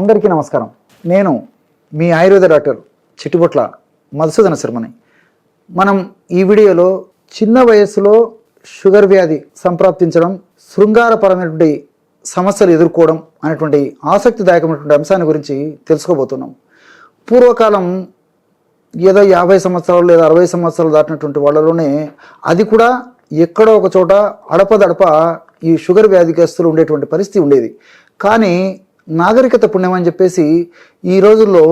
అందరికీ నమస్కారం. నేను మీ ఆయుర్వేద డాక్టర్ చిట్టుబొట్ల మధుసూదన శర్మని. మనం ఈ వీడియోలో చిన్న వయస్సులో షుగర్ వ్యాధి సంప్రాప్తించడం శృంగారపరమైనటువంటి సమస్యలు ఎదుర్కోవడం అనేటువంటి ఆసక్తిదాయకమైనటువంటి అంశాన్ని గురించి తెలుసుకోబోతున్నాం. పూర్వకాలం ఏదో యాభై సంవత్సరాలు లేదా అరవై సంవత్సరాలు దాటినటువంటి వాళ్ళలోనే అది కూడా ఎక్కడో ఒక చోట అడపదడప ఈ షుగర్ వ్యాధిగ్రస్తులు ఉండేటువంటి పరిస్థితి ఉండేది. కానీ నాగరికత పుణ్యం అని చెప్పేసి ఈ రోజుల్లో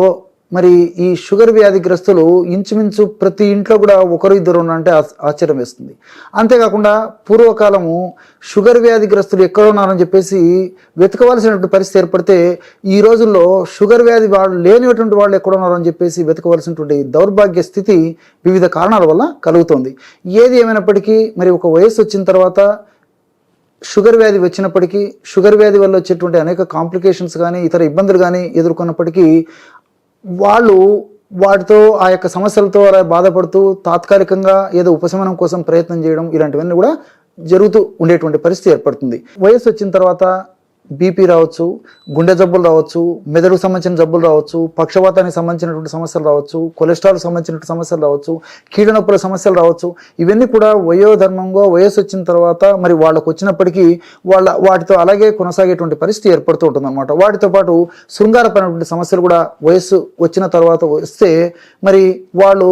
మరి ఈ షుగర్ వ్యాధిగ్రస్తులు ఇంచుమించు ప్రతి ఇంట్లో కూడా ఒకరు ఇద్దరు ఉన్నారంటే ఆశ్చర్యం వేస్తుంది. అంతేకాకుండా పూర్వకాలము షుగర్ వ్యాధిగ్రస్తులు ఎక్కడ ఉన్నారని చెప్పేసి వెతకవలసినటువంటి పరిస్థితి ఏర్పడితే ఈ రోజుల్లో షుగర్ వ్యాధి వాళ్ళు లేనిటువంటి వాళ్ళు ఎక్కడ ఉన్నారని చెప్పేసి వెతకవలసినటువంటి దౌర్భాగ్య స్థితి వివిధ కారణాల వల్ల కలుగుతోంది. ఏది ఏమైనప్పటికీ మరి ఒక వయసు వచ్చిన తర్వాత షుగర్ వ్యాధి వచ్చినప్పటికీ షుగర్ వ్యాధి వల్ల వచ్చేటువంటి అనేక కాంప్లికేషన్స్ కానీ ఇతర ఇబ్బందులు కానీ ఎదుర్కొన్నప్పటికీ వాళ్ళు వాటితో ఆ యొక్క సమస్యలతో అలా బాధపడుతూ తాత్కాలికంగా ఏదో ఉపశమనం కోసం ప్రయత్నం చేయడం ఇలాంటివన్నీ కూడా జరుగుతూ ఉండేటువంటి పరిస్థితి ఏర్పడుతుంది. వయసు వచ్చిన తర్వాత బీపీ రావచ్చు గుండె జబ్బులు రావచ్చు మెదడుకు సంబంధించిన జబ్బులు రావచ్చు పక్షవాతానికి సంబంధించినటువంటి సమస్యలు రావచ్చు కొలెస్ట్రాల్ సంబంధించినటువంటి సమస్యలు రావచ్చు కీడనొప్పుల సమస్యలు రావచ్చు. ఇవన్నీ కూడా వయోధర్మంగా వయసు వచ్చిన తర్వాత మరి వాళ్ళకు వచ్చినప్పటికీ వాళ్ళ వాటితో అలాగే కొనసాగేటువంటి పరిస్థితి ఏర్పడుతూ ఉంటుంది అనమాట వాటితో పాటు శృంగారపరమైనటువంటి సమస్యలు కూడా వయస్సు వచ్చిన తర్వాత వస్తే మరి వాళ్ళు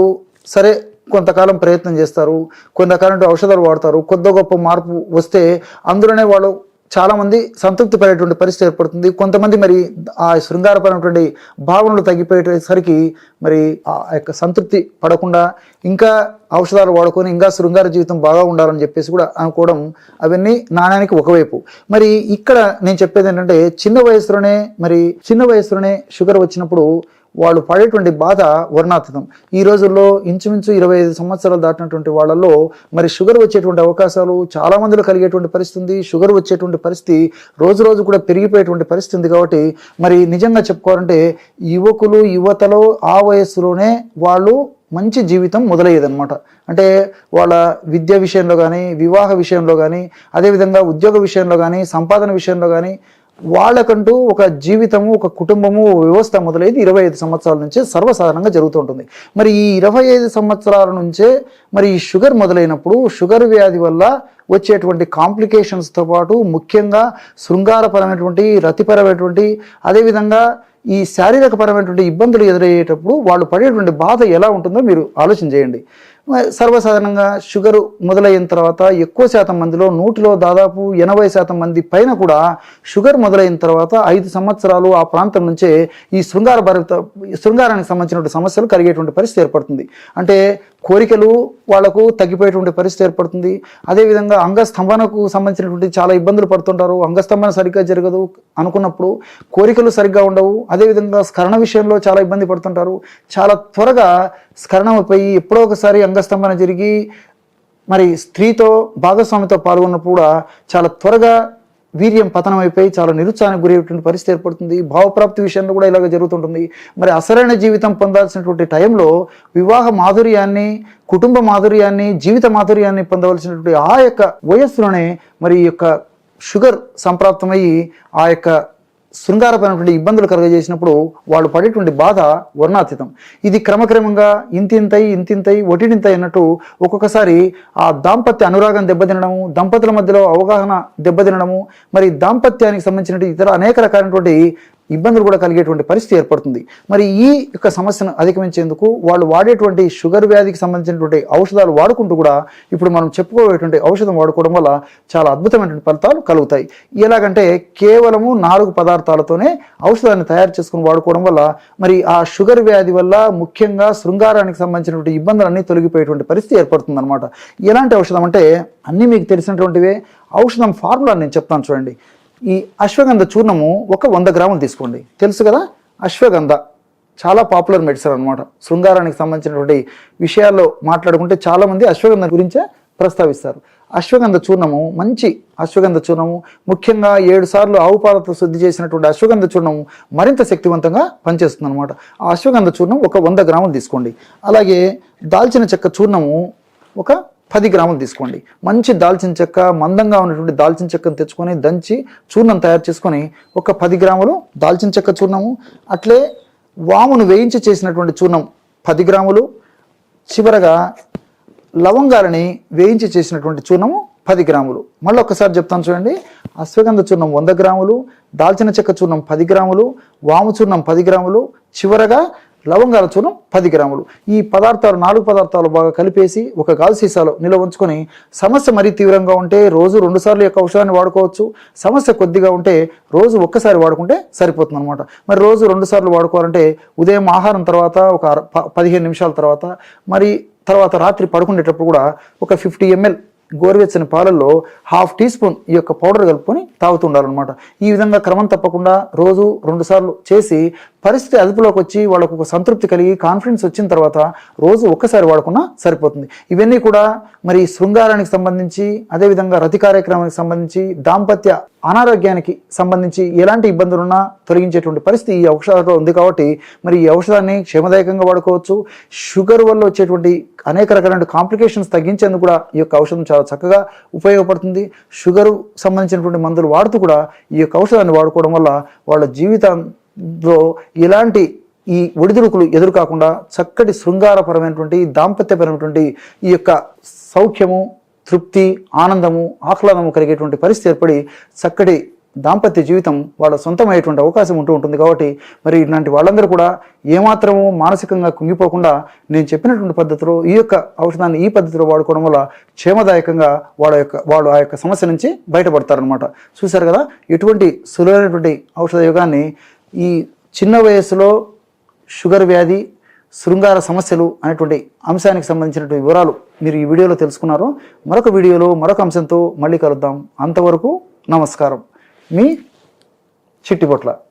సరే కొంతకాలం ప్రయత్నం చేస్తారు కొంతకాలం ఔషధాలు వాడతారు కొద్ది గొప్ప మార్పు వస్తే అందులోనే వాళ్ళు చాలామంది సంతృప్తి పడేటువంటి పరిస్థితి ఏర్పడుతుంది. కొంతమంది మరి ఆ శృంగారపరమైనటువంటి భావనలు తగ్గిపోయేసరికి మరి ఆ యొక్క సంతృప్తి పడకుండా ఇంకా ఔషధాలు వాడుకొని ఇంకా శృంగార జీవితం బాగా ఉండాలని చెప్పేసి కూడా అనుకోవడం అవన్నీ నాణ్యానికి ఒకవైపు. మరి ఇక్కడ నేను చెప్పేది ఏంటంటే చిన్న వయసులోనే మరి చిన్న వయసులోనే షుగర్ వచ్చినప్పుడు వాళ్ళు పడేటువంటి బాధ వర్ణాతీతం. ఈ రోజుల్లో ఇంచుమించు ఇరవై ఐదు సంవత్సరాలు దాటినటువంటి వాళ్ళలో మరి షుగర్ వచ్చేటువంటి అవకాశాలు చాలా మందిలో కలిగేటువంటి పరిస్థితి ఉంది. షుగర్ వచ్చేటువంటి పరిస్థితి రోజు రోజు కూడా పెరిగిపోయేటువంటి పరిస్థితి ఉంది కాబట్టి మరి నిజంగా చెప్పుకోవాలంటే యువకులు యువతలో ఆ వయస్సులోనే వాళ్ళు మంచి జీవితం మొదలయ్యేదన్నమాట. అంటే వాళ్ళ విద్య విషయంలో కానీ వివాహ విషయంలో కానీ అదేవిధంగా ఉద్యోగ విషయంలో కానీ సంపాదన విషయంలో కానీ వాళ్ళకంటూ ఒక జీవితము ఒక కుటుంబము ఒక వ్యవస్థ మొదలైంది ఇరవై ఐదు సంవత్సరాల నుంచే సర్వసాధారణంగా జరుగుతూ ఉంటుంది మరి ఈ ఇరవై ఐదు సంవత్సరాల నుంచే మరి ఈ షుగర్ మొదలైనప్పుడు షుగర్ వ్యాధి వల్ల వచ్చేటువంటి కాంప్లికేషన్స్తో పాటు ముఖ్యంగా శృంగారపరమైనటువంటి రతిపరమైనటువంటి అదేవిధంగా ఈ శారీరకపరమైనటువంటి ఇబ్బందులు ఎదురయ్యేటప్పుడు వాళ్ళు పడేటువంటి బాధ ఎలా ఉంటుందో మీరు ఆలోచన చేయండి. సర్వసాధారణంగా షుగర్ మొదలైన తర్వాత ఎక్కువ శాతం మందిలో నూటిలో దాదాపు ఎనభై శాతం మంది పైన కూడా షుగర్ మొదలైన తర్వాత ఐదు సంవత్సరాలు ఆ ప్రాంతం నుంచే ఈ శృంగార భరిత శృంగారానికి సంబంధించినటువంటి సమస్యలు కలిగేటువంటి పరిస్థితి ఏర్పడుతుంది. అంటే కోరికలు వాళ్ళకు తగ్గిపోయేటువంటి పరిస్థితి ఏర్పడుతుంది. అదేవిధంగా అంగస్తంభనకు సంబంధించినటువంటి చాలా ఇబ్బందులు పడుతుంటారు. అంగస్తంభన సరిగ్గా జరగదు అనుకున్నప్పుడు కోరికలు సరిగ్గా ఉండవు. అదేవిధంగా స్కరణ విషయంలో చాలా ఇబ్బంది పడుతుంటారు. చాలా త్వరగా స్కరణమైపోయి ఎప్పుడో ఒకసారి అంగస్తంభన జరిగి మరి స్త్రీతో భాగస్వామితో పాల్గొన్నప్పుడు కూడా చాలా త్వరగా వీర్యం పతనం అయిపోయి చాలా నిరుత్సాహానికి గురయ్యేటువంటి పరిస్థితి ఏర్పడుతుంది. భావప్రాప్తి విషయంలో కూడా ఇలాగ జరుగుతుంటుంది. మరి అసలైన జీవితం పొందాల్సినటువంటి టైంలో వివాహ మాధుర్యాన్ని కుటుంబ మాధుర్యాన్ని జీవిత మాధుర్యాన్ని పొందవలసినటువంటి ఆ యొక్క వయస్సులోనే మరి ఈ యొక్క షుగర్ సంప్రాప్తమయ్యి ఆ యొక్క శృంగారపరమైనటువంటి ఇబ్బందులు కలుగజేసినప్పుడు వాళ్ళు పడేటువంటి బాధ వర్ణాతీతం. ఇది క్రమక్రమంగా ఇంతింతై ఇంతింతై ఒటిడింతై అన్నట్టు ఒక్కొక్కసారి ఆ దాంపత్య అనురాగం దెబ్బతినడము దంపతుల మధ్యలో అవగాహన దెబ్బతినడము మరి దాంపత్యానికి సంబంధించినటువంటి ఇతర అనేక రకాలైనటువంటి ఇబ్బందులు కూడా కలిగేటువంటి పరిస్థితి ఏర్పడుతుంది. మరి ఈ యొక్క సమస్యను అధిగమించేందుకు వాళ్ళు వాడేటువంటి షుగర్ వ్యాధికి సంబంధించినటువంటి ఔషధాలు వాడుకుంటూ కూడా ఇప్పుడు మనం చెప్పుకోబోయేటువంటి ఔషధం వాడుకోవడం వల్ల చాలా అద్భుతమైనటువంటి ఫలితాలు కలుగుతాయి. ఎలాగంటే కేవలము నాలుగు పదార్థాలతోనే ఔషధాన్ని తయారు చేసుకుని వాడుకోవడం వల్ల మరి ఆ షుగర్ వ్యాధి వల్ల ముఖ్యంగా శృంగారానికి సంబంధించినటువంటి ఇబ్బందులన్నీ తొలగిపోయేటువంటి పరిస్థితి ఏర్పడుతుంది అనమాట ఎలాంటి ఔషధం అంటే అన్నీ మీకు తెలిసినటువంటివే. ఔషధం ఫార్ములా నేను చెప్తాను చూడండి. ఈ అశ్వగంధ చూర్ణము ఒక వంద గ్రాములు తీసుకోండి. తెలుసు కదా? అశ్వగంధ చాలా పాపులర్ మెడిసిన్ అనమాట శృంగారానికి సంబంధించినటువంటి విషయాల్లో మాట్లాడుకుంటే చాలామంది అశ్వగంధ గురించే ప్రస్తావిస్తారు. అశ్వగంధ చూర్ణము మంచి అశ్వగంధ చూర్ణము ముఖ్యంగా ఏడు సార్లు ఆవు పాలతో శుద్ధి చేసినటువంటి అశ్వగంధ చూర్ణము మరింత శక్తివంతంగా పనిచేస్తుంది అనమాట ఆ అశ్వగంధ చూర్ణం ఒక వంద గ్రాములు తీసుకోండి. అలాగే దాల్చిన చెక్క చూర్ణము ఒక పది గ్రాములు తీసుకోండి. మంచి దాల్చిన చెక్క మందంగా ఉన్నటువంటి దాల్చిన చెక్కను తెచ్చుకొని దంచి చూర్ణం తయారు చేసుకొని ఒక పది గ్రాములు దాల్చిన చెక్క చూర్ణము అట్లే వామును వేయించి చేసినటువంటి చూర్ణం పది గ్రాములు చివరగా లవంగాలని వేయించి చేసినటువంటి చూర్ణము పది గ్రాములు. మళ్ళీ ఒక్కసారి చెప్తాను చూడండి. అశ్వగంధ చూర్ణం వంద గ్రాములు దాల్చిన చెక్క చూర్ణం పది గ్రాములు వాము చూర్ణం పది గ్రాములు చివరగా లవంగాల చూర్ణం పది గ్రాములు. ఈ పదార్థాలు నాలుగు పదార్థాలు బాగా కలిపేసి ఒక గాజు సీసాలో నిల్వ ఉంచుకొని సమస్య మరీ తీవ్రంగా ఉంటే రోజు రెండు సార్లు యొక్క ఔషధాన్ని వాడుకోవచ్చు. సమస్య కొద్దిగా ఉంటే రోజు ఒక్కసారి వాడుకుంటే సరిపోతుంది అనమాట మరి రోజు రెండు సార్లు వాడుకోవాలంటే ఉదయం ఆహారం తర్వాత ఒక ప- పదిహేను నిమిషాల తర్వాత మరి తర్వాత రాత్రి పడుకునేటప్పుడు కూడా ఒక ఫిఫ్టీ ఎంఎల్ గోరువెచ్చని పాలల్లో హాఫ్ టీ స్పూన్ ఈ యొక్క పౌడర్ కలుపుకొని తాగుతుండాలన్నమాట ఈ విధంగా క్రమం తప్పకుండా రోజు రెండుసార్లు చేసి పరిస్థితి అదుపులోకి వచ్చి వాళ్ళకు ఒక సంతృప్తి కలిగి కాన్ఫిడెన్స్ వచ్చిన తర్వాత రోజు ఒక్కసారి వాడుకున్నా సరిపోతుంది. ఇవన్నీ కూడా మరి శృంగారానికి సంబంధించి అదేవిధంగా రతి కార్యక్రమానికి సంబంధించి దాంపత్య అనారోగ్యానికి సంబంధించి ఎలాంటి ఇబ్బందులున్నా తొలగించేటువంటి పరిస్థితి ఈ ఔషధాలతో ఉంది కాబట్టి మరి ఈ ఔషధాన్ని క్షేమదాయకంగా వాడుకోవచ్చు. షుగర్ వల్ల వచ్చేటువంటి అనేక రకాలైన కాంప్లికేషన్స్ తగ్గించేందుకు కూడా ఈ యొక్క ఔషధం చాలా చక్కగా ఉపయోగపడుతుంది. షుగర్ సంబంధించినటువంటి మందులు వాడుతూ కూడా ఈ యొక్క ఔషధాన్ని వాడుకోవడం వల్ల వాళ్ళ జీవితం ఎలాంటి ఈ ఒడిదుడుకులు ఎదురు కాకుండా చక్కటి శృంగారపరమైనటువంటి దాంపత్యపరమైనటువంటి ఈ యొక్క సౌఖ్యము తృప్తి ఆనందము ఆహ్లాదము కలిగేటువంటి పరిస్థితి ఏర్పడి చక్కటి దాంపత్య జీవితం వాళ్ళ సొంతమయ్యేటువంటి అవకాశం ఉంటూ ఉంటుంది కాబట్టి మరి ఇలాంటి వాళ్ళందరూ కూడా ఏమాత్రము మానసికంగా కుంగిపోకుండా నేను చెప్పినటువంటి పద్ధతిలో ఈ యొక్క ఔషధాన్ని ఈ పద్ధతిలో వాడుకోవడం వల్ల క్షేమదాయకంగా వాళ్ళ యొక్క వాళ్ళు ఆ యొక్క సమస్య నుంచి బయటపడతారనమాట చూశారు కదా? ఎటువంటి సులువైనటువంటి ఔషధ యుగాన్ని ఈ చిన్న వయసులో షుగర్ వ్యాధి శృంగార సమస్యలు అనేటువంటి అంశానికి సంబంధించినటువంటి వివరాలు మీరు ఈ వీడియోలో తెలుసుకున్నారు. మరొక వీడియోలో మరొక అంశంతో మళ్ళీ కలుద్దాం. అంతవరకు నమస్కారం. మీ చిట్టిపొట్ల